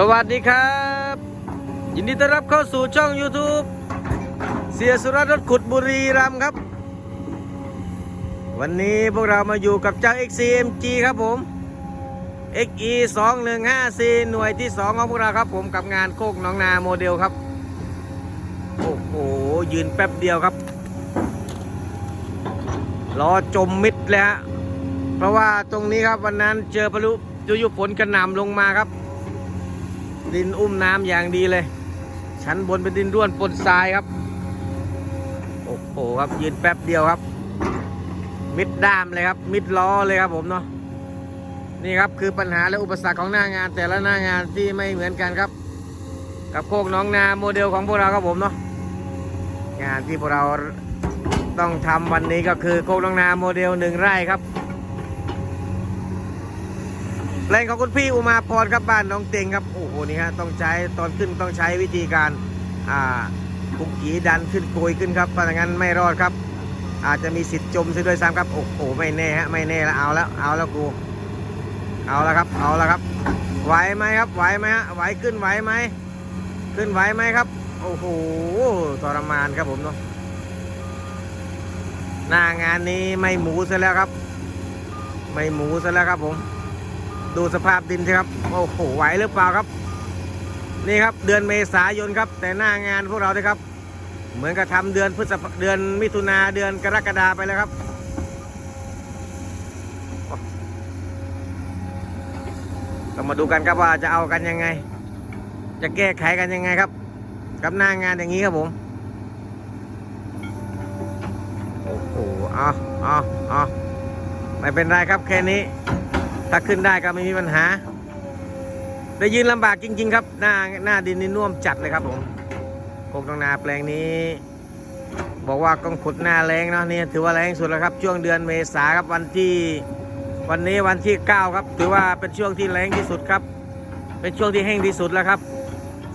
สวัสดีครับ ยินดีต้อนรับเข้าสู่ช่อง YouTube เสียสุรัตน์รถขุดบุรีรัมย์ครับ วันนี้พวกเรามาอยู่กับเจ้า XCMG ครับผม XE 2154หน่วยที่ 2 ของพวกเราครับผมกับงานโคกน้องนาโมเดลครับ โอ้โห ยืนแป๊บเดียวครับรอจมมิดเลยฮะเพราะว่าตรงนี้ครับวันนั้นเจอพายุพายุฝนกระหน่ำลงมาครับ ดินอุ้มน้ำอย่างดีเลย ชั้นบนเป็นดินร่วนปนทรายครับ โอ้โหครับยืนแป๊บเดียวครับ มิดด้ามเลยครับ มิดล้อเลยครับผมเนาะนี่ครับคือปัญหาและอุปสรรคของหน้างาน แต่ละหน้างานที่ไม่เหมือนกันครับ กับโคกน้องนาโมเดลของพวกเราครับผมเนาะงานที่พวกเราต้องทำวันนี้ก็คือโคกน้องนาโมเดลหนึ่งไร่ครับ แปลงของคุณพี่อุมาพรครับบ้านน้องเต็งครับโอ้โหนี่ฮะต้องใช้ตอนขึ้นต้องใช้วิธีการอ่าปุกกีดันขึ้นโกยขึ้นครับเพราะฉะนั้นไม่รอดครับ อาจจะมีสิทธิ์จมซะด้วยซ้ำครับโอ้โหไม่แน่ฮะไม่แน่แล้วเอาแล้วเอาแล้วกูเอาแล้วครับเอาแล้วครับไหวไหมครับไหวไหมฮะไหวขึ้นไหวไหมขึ้นไหวไหมครับ โอ้โหทรมานครับผมเนาะหน้างานนี้ไม่หมูซะแล้วครับ ไม่หมูซะแล้วครับผม ดูสภาพดินสิครับ โอ้โห ไหวหรือเปล่าครับ นี่ครับเดือนเมษายนครับ แต่หน้างานพวกเราเลยครับ เหมือนกับทำเดือนพฤษภาเดือนมิถุนาเดือนกรกฎาไปแล้วครับ ก็มาดูกันครับว่าจะเอากันยังไง จะแก้ไขกันยังไงครับ กับหน้างานอย่างนี้ครับผม โอ้โห เอาเอาเอาไม่เป็นไรครับแค่นี้ ถ้าขึ้นได้ก็ไม่มีปัญหา ได้ยืนลำบากจริง ๆ ครับ หน้าหน้าดินนี่น่วมจัดเลยครับผมโคกตองนาแปลงนี้ บอกว่าต้องขุดหน้าแรงเนาะนี่ถือว่าแรงสุดแล้วครับ ช่วงเดือนเมษาครับวันที่วันนี้วันที่ 9 ครับ ถือว่าเป็นช่วงที่แรงที่สุดครับ เป็นช่วงที่แห้งที่สุดแล้วครับ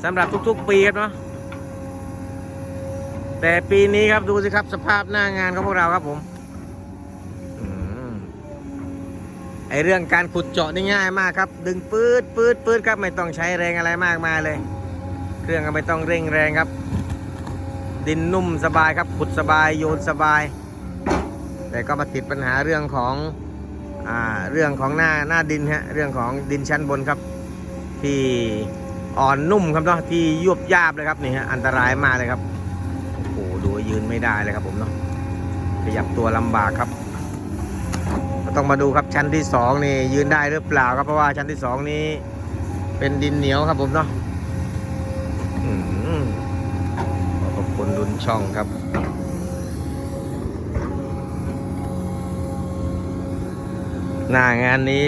สำหรับทุกๆ ปีครับเนาะแต่ปีนี้ครับดูสิครับสภาพหน้างานของพวกเราครับผม อืม ไอเรื่องการขุดเจาะนี่ง่ายมากครับ ดึงปืดปืดปืดครับไม่ต้องใช้แรงอะไรมากมายเลย เครื่องก็ไม่ต้องเร่งแรงครับ ดินนุ่มสบายครับขุดสบายโยนสบาย แต่ก็มาติดปัญหาเรื่องของอ่าเรื่องของหน้าหน้าดินฮะเรื่องของดินชั้นบนครับ ที่อ่อนนุ่มครับเนาะที่ยุบยาบเลยครับนี่ฮะอันตรายมากเลยครับโอ้โหดูยืนไม่ได้เลยครับผมเนาะขยับตัวลำบากครับ ต้องมาดูครับชั้นที่สองนี่ยืนได้หรือเปล่าครับเพราะว่าชั้นที่สองนี้เป็นดินเหนียวครับผมเนาะอืมขอบคุณลุนช่องครับหน้างานนี้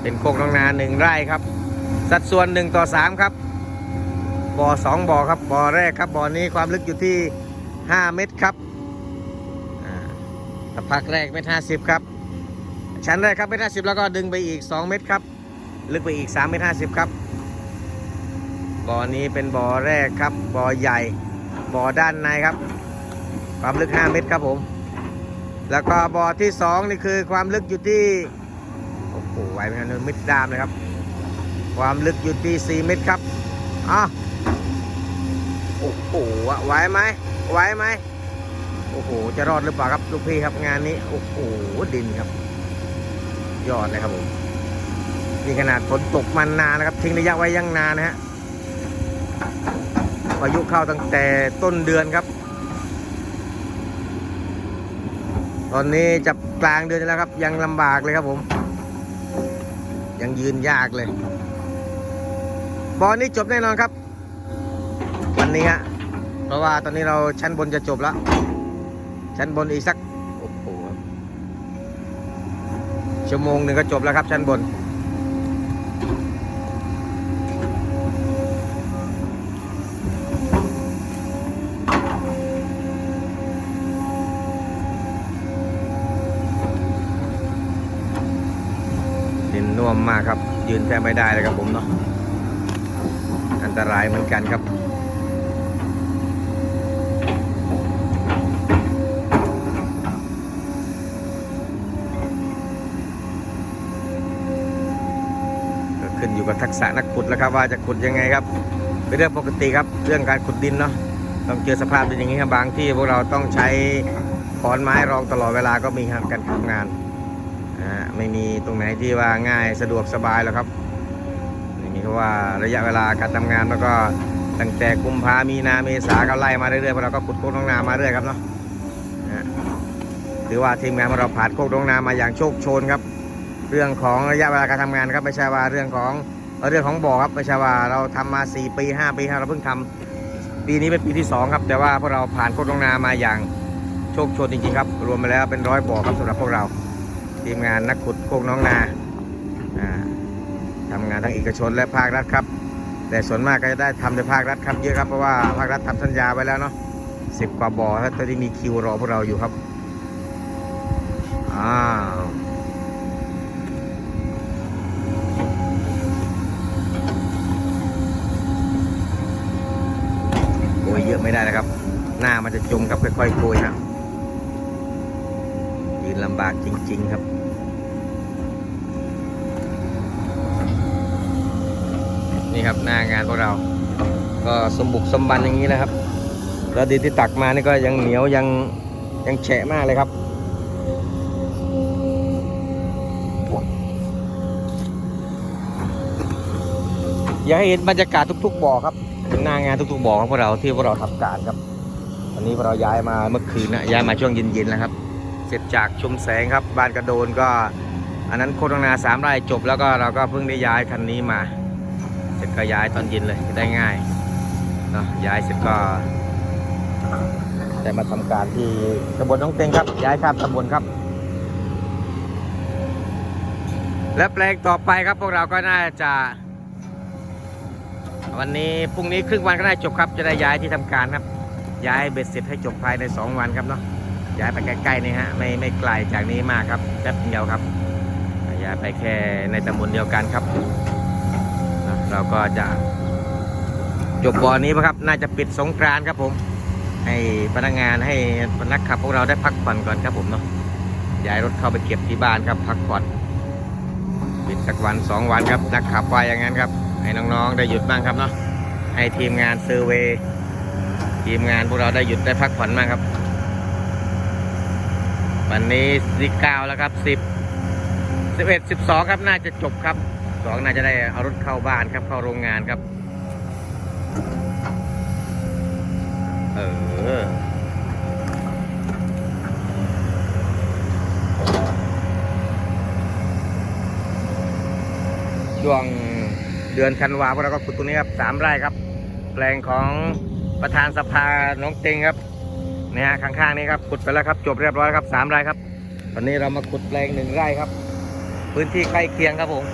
เป็นโคกน้องนาหนึ่งไร่ครับ สัดส่วนหนึ่งต่อสามครับบ่อสองบ่อครับบ่อแรกครับบ่อนี้ความลึกอยู่ที่ห้าเมตรครับ พักแรกเมตรห้าสิบครับ ชั้นแรกครับเมตรห้าสิบแล้วก็ดึงไปอีก2เมตรครับ ลึกไปอีก3เมตรห้าสิบครับ บ่อนี้เป็นบ่อแรกครับ บ่อใหญ่ บ่อด้านในครับ ความลึก5เมตรครับผม แล้วก็บ่อที่2นี่คือความลึกอยู่ที่ โอ้โห ไหวไหมครับมิดดามเลยครับ ความลึกอยู่ที่4เมตรครับ อะ โอ้โหไหวไหมไหวไหม โอ้โห จะรอดหรือเปล่าครับลูกพี่ครับงานนี้ โอ้โห ดินครับ ยอดเลยครับผมนี่ขนาดฝนตกมันนานนะครับ ทิ้งระยะไว้ยังนานนะฮะพายุเข้าตั้งแต่ต้นเดือนครับ ตอนนี้จะกลางเดือนแล้วครับ ยังลำบากเลยครับผม ยังยืนยากเลย บอลนี้จบแน่นอนครับ วันนี้ฮะเพราะว่าตอนนี้เราชั้นบนจะจบแล้ว ชั้นบนอีกสักโอ้โหชั่วโมงหนึ่งก็จบแล้วครับ ชั้นบน ดินน่วมมากครับ ยืนแทบไม่ได้เลยครับผมเนาะ อันตรายเหมือนกันครับ ก็ขึ้น อยู่กับทักษะนักขุดแล้วครับว่าจะขุดยังไงครับเป็นเรื่องปกติครับเรื่องการขุดดินเนาะต้องเจอสภาพเป็นอย่างนี้ครับบางที่พวกเราต้องใช้ขอนไม้รองตลอดเวลาก็มีครับการทำงานอ่าไม่มีตรงไหนที่ว่าง่ายสะดวกสบายหรอกครับไม่มีเพราะว่าระยะเวลาการทำงานแล้วก็ตั้งแต่กุมภามีนาเมษาก็ไล่มาเรื่อยๆพวกเราก็ขุดโคกน้องนามาเรื่อยครับเนาะถือว่าทีมงานของเราผ่านโคกน้องนามาอย่างโชคโชนครับ เรื่องของระยะเวลาการทำงานครับไม่ใช่ว่าเรื่องของเรื่องของบ่อครับไม่ใช่ว่าเราทำมา 4 ปี 5 ปีครับเราเพิ่งทำปีนี้เป็นปีที่ 2 ครับ แต่ว่าพวกเราผ่านโคกน้องนามาอย่างโชคโชนจริงๆครับ รวมไปแล้วเป็นร้อยบ่อครับสำหรับพวกเราทีมงานนักขุดโคกน้องนาอ่าทำงานทั้งเอกชนและภาครัฐครับ แต่ส่วนมากก็จะได้ทำในภาครัฐครับเยอะครับเพราะว่าภาครัฐทำสัญญาไว้แล้วเนาะสิบกว่าบ่อถ้าตอนนี้มีคิวรอพวกเราอยู่ครับอ้าว ยเยอะไม่ได้นะครับ หน้ามันจะจมครับค่อยๆโกยครับยืนลำบากจริง ๆ ครับนี่ครับหน้างานพวกเรา ก็สมบุกสมบันอย่างนี้นะครับ แล้วดินที่ตักมานี่ก็ยังเหนียวยังยังแฉะมากเลยครับ อยากให้เห็นบรรยากาศทุก ๆ บ่อครับ เป็นหน้างานทุกๆบ่อของพวกเราที่พวกเราทำการครับวันนี้พวกเราย้ายมาเมื่อคืนนะย้ายมาช่วงเย็นๆแล้วครับ เสร็จจากชุมแสงครับบ้านกระโดนก็ อันนั้นโคตรนาสามไร่จบแล้วก็เราก็เพิ่งได้ย้ายคันนี้มา เสร็จก็ย้ายตอนเย็นเลยได้ง่ายเนาะย้ายเสร็จก็ได้มาทำการที่ตำบลน้องเต็งครับ ย้ายข้ามตำบลครับ และแปลงต่อไปครับพวกเราก็น่าจะ วันนี้พรุ่งนี้ครึ่งวันก็ได้จบครับ จะได้ย้ายที่ทำการครับ ย้ายเบ็ดเสร็จให้จบภายใน 2 วันครับเนาะย้ายไปใกล้ๆนี่ฮะไม่ไม่ไกลจากนี้มากครับแป๊บเดียวครับย้ายไปแค่ในตำบลเดียวกันครับ เราก็จะจบบ่อนี้ครับ น่าจะปิดสงกรานครับผม ให้พนักงานให้พนักขับพวกเราได้พักผ่อนก่อนครับผมเนาะย้ายรถเข้าไปเก็บที่บ้านครับพักผ่อนปิดสักวันสองวันครับนักขับว่าอย่างนั้นครับ ให้น้องๆได้หยุดบ้างครับเนาะให้ทีมงานเซอร์เวย์ทีมงานพวกเราได้หยุดได้พักผ่อนบ้างครับ วันนี้สิบเก้าแล้วครับสิบสิบเอ็ดสิบสองครับน่าจะจบครับสองน่าจะได้เอารถเข้าบ้านครับเข้าโรงงานครับ เออช่วง ดือนธันวาพวกเราก็ขุดตรงนี้ครับสามไร่ครับ แปลงของประธานสภาน้องเต็งครับเนี่ยฮะข้างๆนี้ครับขุดไปแล้วครับ จบเรียบร้อยครับสามไร่ครับ ตอนนี้เรามาขุดแปลงหนึ่งไร่ครับ พื้นที่ใกล้เคียงครับผม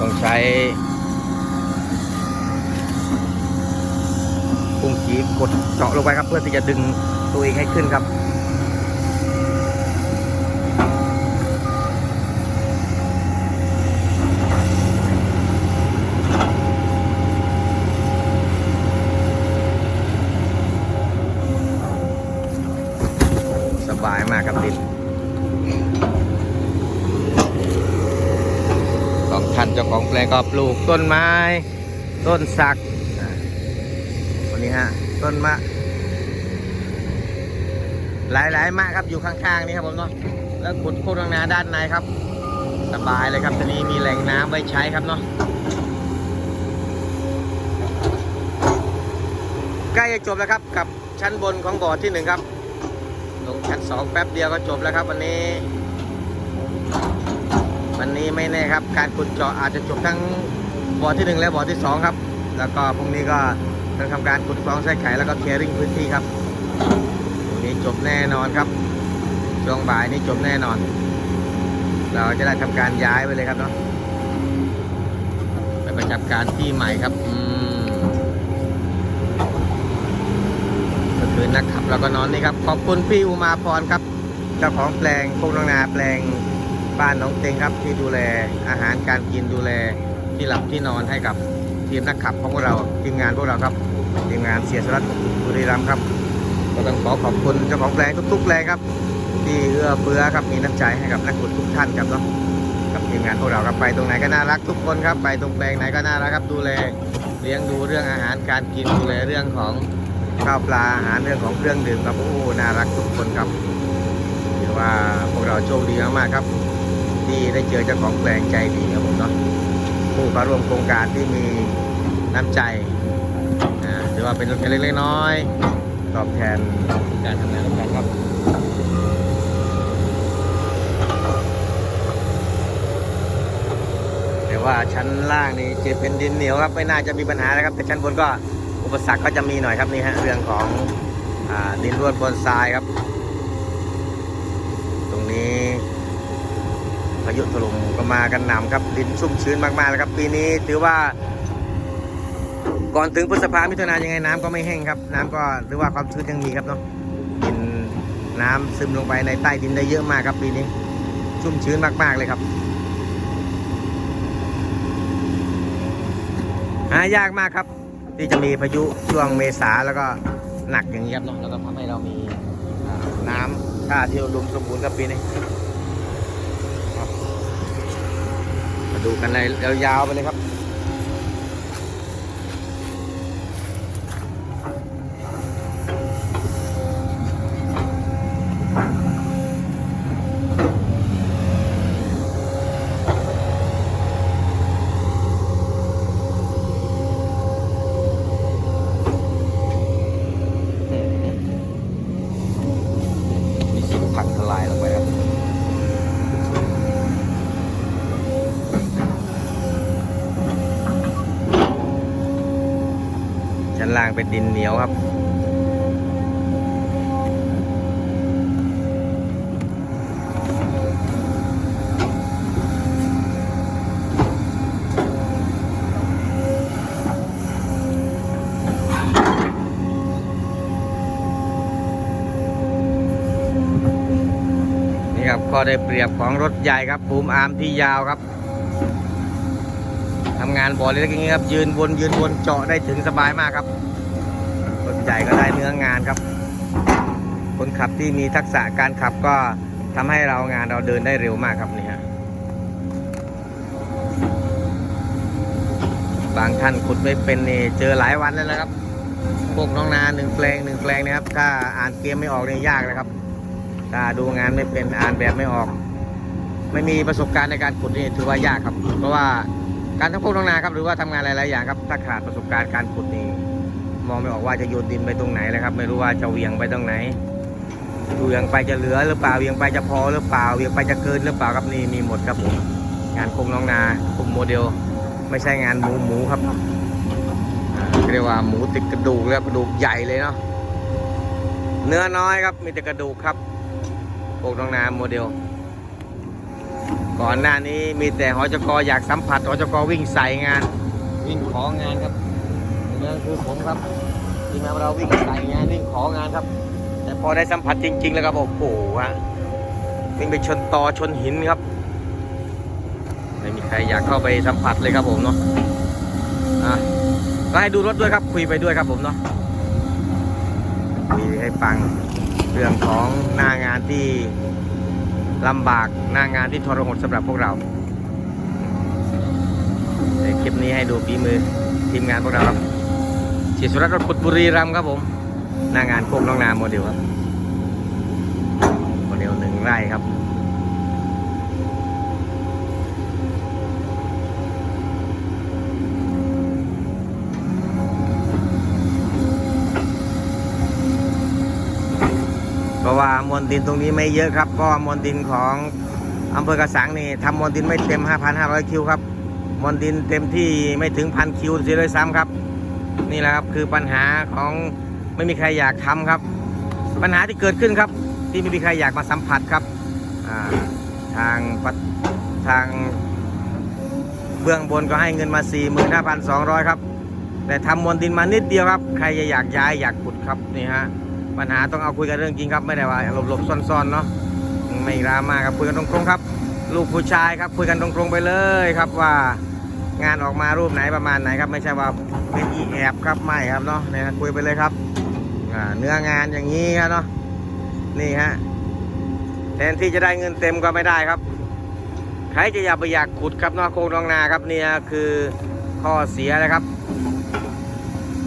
ต้องใช้กุ้งกีบกด เจาะลงไปครับเพื่อที่จะดึงตัวเองให้ขึ้นครับ สบายมากครับดินของท่านเจ้าของแปลงก็ปลูกต้นไม้ ต้นสัก ต้นมะ หลายๆมะครับอยู่ข้างๆนี่ครับผมเนาะแล้วขุดโคตรนาด้านในครับ สบายเลยครับทีนี้มีแหล่งน้ำไว้ใช้ครับเนาะใกล้จะจบแล้วครับกับชั้นบนของบ่อที่หนึ่งครับ ลงชั้นสองแป๊บเดียวก็จบแล้วครับ วันนี้ วันนี้ไม่แน่ครับ การขุดเจาะอาจจะจบทั้งบ่อที่หนึ่งและบ่อที่สองครับ แล้วก็พรุ่งนี้ก็ จะทำการขุดคลองไส้ไก่แล้วก็เคลียร์ริ่งพื้นที่ครับพรุ่งนี้จบแน่นอนครับ ช่วงบ่ายนี้จบแน่นอน เราจะได้ทำการย้ายไปเลยครับเนาะไปประจำการที่ใหม่ครับอืมก็คือนักขับเราก็นอนนี่ครับขอบคุณพี่อุมาพรครับ เจ้าของแปลงพวกน้องนาแปลงบ้านน้องเต็งครับที่ดูแลอาหารการกินดูแลที่หลับที่นอนให้กับ ทีมนักขับของพวกเราทีมงานพวกเราครับทีมงานเสียสรัตบุรีรัมย์ครับก็ต้องขอขอบคุณเจ้าของแปลงทุกๆแปลงครับ ที่เอื้อเฟื้อครับมีน้ำใจให้กับนักขุดทุกท่านครับเนาะกับทีมงานพวกเราครับไปตรงไหนก็น่ารักทุกคนครับไปตรงแปลงไหนก็น่ารักครับดูแลเลี้ยงดูเรื่องอาหารการกินดูแลเรื่องของข้าวปลาอาหารเรื่องของเครื่องดื่มครับโอ้น่ารักทุกคนครับถือว่าพวกเราโชคดีมากๆครับ ที่ได้เจอเจ้าของแปลงใจดีครับผมเนาะ ผู้เข้าร่วมโครงการที่มีน้ำใจอ่าถือว่าเป็นเล็กๆน้อยๆตอบแทนการทำงานร่วมกันครับแต่ว่าชั้นล่างนี่จะเป็นดินเหนียวครับไม่น่าจะมีปัญหานะครับ แต่ชั้นบนก็อุปสรรคก็จะมีหน่อยครับนี่ฮะเรื่องของอดินร่วนบนทรายครับ ตรงนี้ พายุถล่มก็มากันหนำครับดินชุ่มชื้นมากๆเลยครับ ปีนี้ถือว่า ก่อนถึงพฤษภามิถุนายนยังไงน้ำก็ไม่แห้งครับ น้ำก็หรือว่าความชื้นยังมีครับเนาะดินน้ำซึมลงไปในใต้ดินได้เยอะมากครับปีนี้ ชุ่มชื้นมากๆเลยครับหายากมากครับ ที่จะมีพายุช่วงเมษาแล้วก็หนักอย่างนี้ครับเนาะแล้วก็ทำให้เรามีน้ำท่าที่อุดมสมบูรณ์ครับปีนี้ครับมา ดูกันเลยยาวๆไปเลยครับ มีสิ่งพังทลายลงไปครับ ชั้นล่าง เป็นดินเหนียวครับ นี่ครับก็ได้เปรียบของรถใหญ่ครับบูมอาร์มที่ยาวครับทำงานบ่อเล็กๆอย่างนี้ครับ ยืนวนยืนวนเจาะได้ถึงสบายมากครับ ใหญ่ก็ได้เนื้องานครับ คนขับที่มีทักษะการขับก็ทำให้เรางานเราเดินได้เร็วมากครับนี่ฮะบางท่านขุดไม่เป็นนี่เจอหลายวันแล้วนะครับ พวกน้องนาหนึ่งแปลงหนึ่งแปลงนะครับ ถ้าอ่านเกมไม่ออกเนี่ยยากนะครับ ถ้าดูงานไม่เป็นอ่านแบบไม่ออก ไม่มีประสบการณ์ในการขุดนี่ถือว่ายากครับ เพราะว่าการทำพวกน้องนาครับหรือว่าทำงานหลายๆอย่างครับถ้าขาดประสบการณ์การขุดนี่ มองไม่ออกว่าจะโยนดินไปตรงไหนเลยครับ ไม่รู้ว่าจะเวียงไปตรงไหนเวียงไปจะเหลือหรือเปล่าเวียงไปจะพอหรือเปล่าเวียงไปจะเกินหรือเปล่าครับนี่มีหมดครับผมงานโคงน้องนากลุ่มโมเดล ไม่ใช่งานหมูหมูครับเรียกว่าหมูติดกระดูกแล้วกระดูกใหญ่เลยเนาะเนื้อน้อยครับมีแต่กระดูกครับพวกน้องนาโมเดล ก่อนหน้านี้มีแต่หอจกอยากสัมผัสหอจกวิ่งใส่งานวิ่งของานครับ เรื่องคือผมครับทีมงานเราวิ่งใส่งานวิ่งของานครับ แต่พอได้สัมผัสจริง ๆ แล้วครับโอ้โหฮะวิ่งไปชนตอชนหินครับ ไม่มีใครอยากเข้าไปสัมผัสเลยครับผมเนาะอะก็ให้ดูรถด้วยครับคุยไปด้วยครับผมเนาะคุยให้ฟังเรื่องของหน้างานที่ลำบากหน้างานที่ทรหดสำหรับพวกเราในคลิปนี้ให้ดูฝีมือทีมงานพวกเราครับ เสียสุรัตน์รถขุดบุรีรัมย์ครับผมหน้างานโคกน้องนาโมเดลครับโมเดลหนึ่งไร่ครับเพราะว่ามวลดินตรงนี้ไม่เยอะครับเพราะว่ามวลดินของอำเภอกระสังนี่ทำมวลดินไม่เต็ม 5,500 คิวครับมวลดินเต็มที่ไม่ถึงพันคิวเสียเลยซ้ำครับ นี่แหละครับคือปัญหาของไม่มีใครอยากทำครับ ปัญหาที่เกิดขึ้นครับ ที่ไม่มีใครอยากมาสัมผัสครับาทางทางเบื้องบนก็ให้เงินมา 45,200 ครับ แต่ทำมวลดินมานิดเดียวครับ ใครจะอยากย้ายอยากขุดครับนี่ฮะปัญหาต้องเอาคุยกันเรื่องจริงครับ ไม่ได้ว่าหลบๆซ่อนๆเนาะไม่ราม่าครับคุยกันตรงๆครับ ลูกผู้ชายครับคุยกันตรงๆไปเลยครับว่า งานออกมารูปไหนประมาณไหนครับ ไม่ใช่ว่าเป็นอีแอบครับไม่ครับเนาะเนี่ยคุยไปเลยครับอ่าเนื้องานอย่างนี้ครับเนาะนี่ฮะแทนที่จะได้เงินเต็มก็ไม่ได้ครับใครจะอยากไปอยากขุดครับเนาะโครงนองนาครับเนี่ยคือข้อเสียนะครับ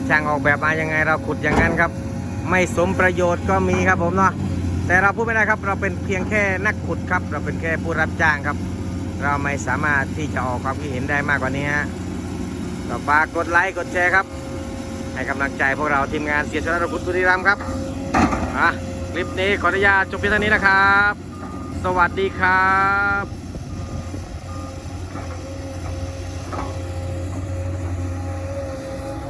ช่างออกแบบมายังไงเราขุดอย่างนั้นครับ ไม่สมประโยชน์ก็มีครับผมเนาะแต่เราพูดไม่ได้ครับ เราเป็นเพียงแค่นักขุดครับ เราเป็นแค่ผู้รับจ้างครับ เราไม่สามารถที่จะออกความคิดเห็นได้มากกว่านี้ฮะก็ฝากกดไลค์กดแชร์ครับ ให้กำลังใจพวกเราทีมงานเสียชนะรพุทธบุรีรัมย์ครับอะคลิปนี้ขออนุญาตจบเพียงเท่านี้นะครับ สวัสดีครับ